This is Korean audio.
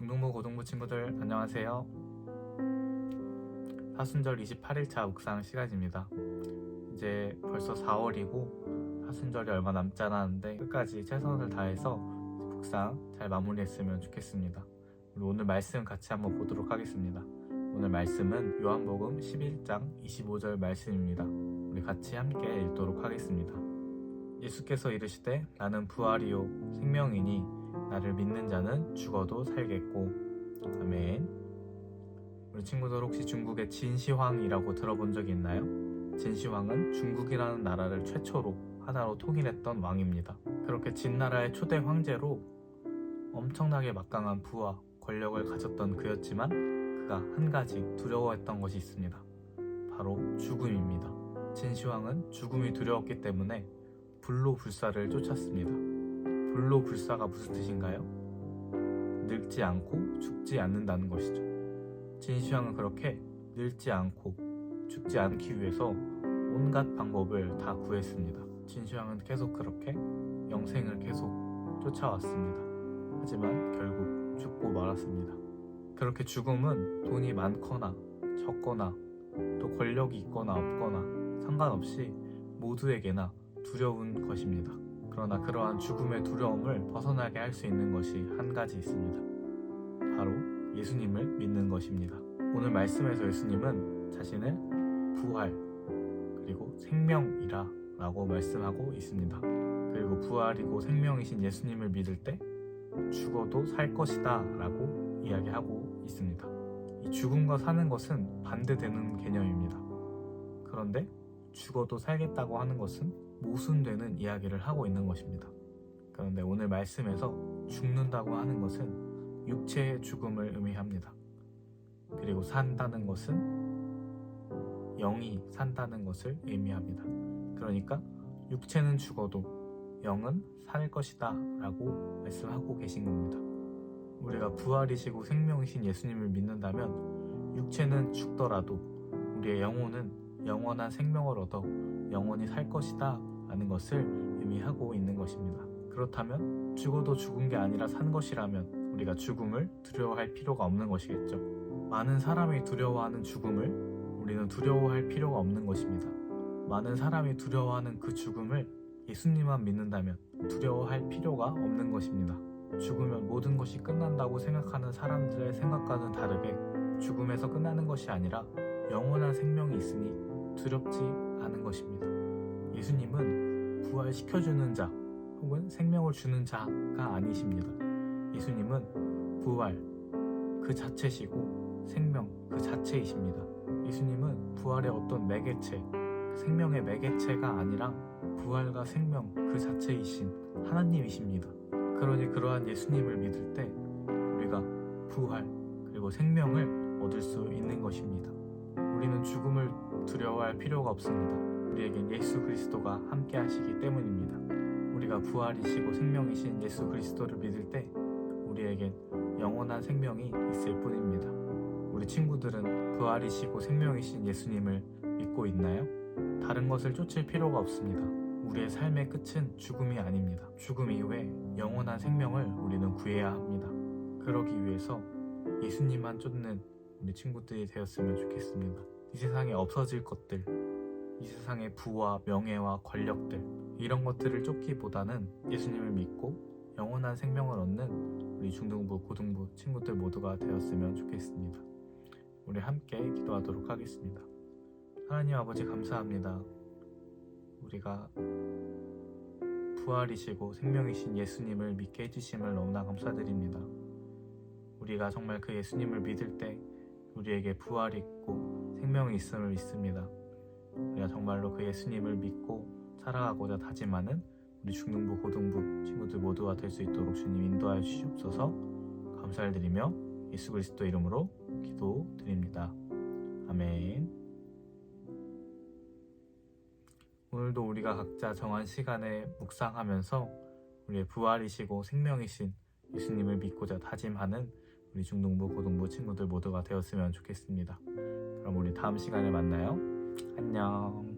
중동부 고등부 친구들 안녕하세요. 사순절 28일차 묵상 시간입니다. 이제 벌써 4월이고 사순절이 얼마 남지 않았는데 끝까지 최선을 다해서 묵상 잘 마무리했으면 좋겠습니다. 오늘 말씀 같이 한번 보도록 하겠습니다. 오늘 말씀은 요한복음 11장 25절 말씀입니다. 우리 같이 함께 읽도록 하겠습니다. 예수께서 이르시되 나는 부활이요 생명이니 나를 믿는 자는 죽어도 살겠고 아멘. 우리 친구들 혹시 중국의 진시황이라고 들어본 적이 있나요? 진시황은 중국이라는 나라를 최초로 하나로 통일했던 왕입니다. 그렇게 진나라의 초대 황제로 엄청나게 막강한 부와 권력을 가졌던 그였지만 그가 한 가지 두려워했던 것이 있습니다. 바로 죽음입니다. 진시황은 죽음이 두려웠기 때문에 불로 불사를 쫓았습니다. 불로 불사가 무슨 뜻인가요? 늙지 않고 죽지 않는다는 것이죠. 진시황은 그렇게 늙지 않고 죽지 않기 위해서 온갖 방법을 다 구했습니다. 진시황은 계속 그렇게 영생을 계속 쫓아왔습니다. 하지만 결국 죽고 말았습니다. 그렇게 죽음은 돈이 많거나 적거나 또 권력이 있거나 없거나 상관없이 모두에게나 두려운 것입니다. 그러나 그러한 죽음의 두려움을 벗어나게 할 수 있는 것이 한 가지 있습니다. 바로 예수님을 믿는 것입니다. 오늘 말씀에서 예수님은 자신을 부활 그리고 생명이라 라고 말씀하고 있습니다. 그리고 부활이고 생명이신 예수님을 믿을 때 죽어도 살 것이다 라고 이야기하고 있습니다. 이 죽음과 사는 것은 반대되는 개념입니다. 그런데 죽어도 살겠다고 하는 것은 모순되는 이야기를 하고 있는 것입니다. 그런데 오늘 말씀에서 죽는다고 하는 것은 육체의 죽음을 의미합니다. 그리고 산다는 것은 영이 산다는 것을 의미합니다. 그러니까 육체는 죽어도 영은 살 것이다 라고 말씀하고 계신 겁니다. 우리가 부활이시고 생명이신 예수님을 믿는다면 육체는 죽더라도 우리의 영혼은 영원한 생명을 얻어 영원히 살 것이다 라는 것을 의미하고 있는 것입니다. 그렇다면 죽어도 죽은 게 아니라 산 것이라면 우리가 죽음을 두려워할 필요가 없는 것이겠죠. 많은 사람이 두려워하는 죽음을 우리는 두려워할 필요가 없는 것입니다. 많은 사람이 두려워하는 그 죽음을 예수님만 믿는다면 두려워할 필요가 없는 것입니다. 죽으면 모든 것이 끝난다고 생각하는 사람들의 생각과는 다르게 죽음에서 끝나는 것이 아니라 영원한 생명이 있으니 두렵지 않은 것입니다. 예수님은 부활시켜주는 자 혹은 생명을 주는 자가 아니십니다. 예수님은 부활 그 자체시고 생명 그 자체이십니다. 예수님은 부활의 어떤 매개체, 생명의 매개체가 아니라 부활과 생명 그 자체이신 하나님이십니다. 그러니 그러한 예수님을 믿을 때 우리가 부활 그리고 생명을 얻을 수 있는 것입니다. 두려워할 필요가 없습니다. 우리에겐 예수 그리스도가 함께 하시기 때문입니다. 우리가 부활이시고 생명이신 예수 그리스도를 믿을 때 우리에겐 영원한 생명이 있을 뿐입니다. 우리 친구들은 부활이시고 생명이신 예수님을 믿고 있나요? 다른 것을 쫓을 필요가 없습니다. 우리의 삶의 끝은 죽음이 아닙니다. 죽음 이후에 영원한 생명을 우리는 구해야 합니다. 그러기 위해서 예수님만 쫓는 우리 친구들이 되었으면 좋겠습니다. 이 세상에 없어질 것들, 이 세상의 부와 명예와 권력들, 이런 것들을 쫓기보다는 예수님을 믿고 영원한 생명을 얻는 우리 중등부, 고등부 친구들 모두가 되었으면 좋겠습니다. 우리 함께 기도하도록 하겠습니다. 하나님 아버지 감사합니다. 우리가 부활이시고 생명이신 예수님을 믿게 해주심을 너무나 감사드립니다. 우리가 정말 그 예수님을 믿을 때 우리에게 부활이 있고 생명이 있음을 믿습니다. 우리가 정말로 그 예수님을 믿고 살아가고자 다짐하는 우리 중등부, 고등부 친구들 모두가 될 수 있도록 주님 인도하여 주시옵소서 감사를 드리며 예수 그리스도 이름으로 기도드립니다. 아멘. 오늘도 우리가 각자 정한 시간에 묵상하면서 우리의 부활이시고 생명이신 예수님을 믿고자 다짐하는 우리 중등부, 고등부 친구들 모두가 되었으면 좋겠습니다. 그럼 우리 다음 시간에 만나요. 안녕.